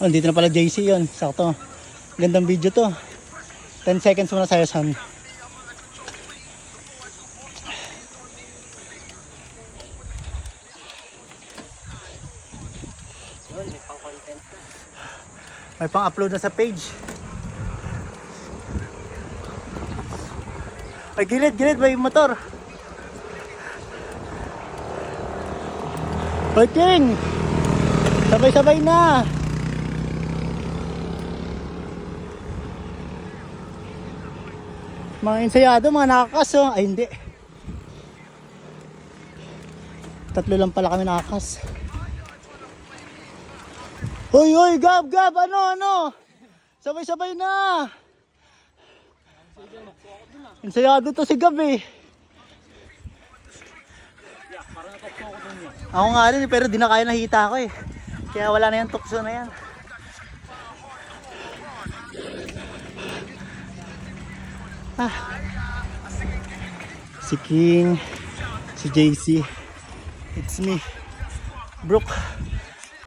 Oh, dito na pala JC yun. Sakto. Gandang video to. 10 seconds muna sa'yo, son. May pang-upload na sa page. Ay, gilid, gilid, may motor. Hoy, King! Sabay-sabay na! Mga ensayado, mga nakakas, oh. Ay, hindi. Tatlo lang pala kami nakakas. Hoy, hoy, Gab, Gab, ano, ano? Sabay-sabay na. Ensayado to si Gab eh. Ako nga rin eh, pero di na kaya nakita ko eh. Kaya wala na yung tukso na yan. Ah. Si King, si JC, it's me, Brooke.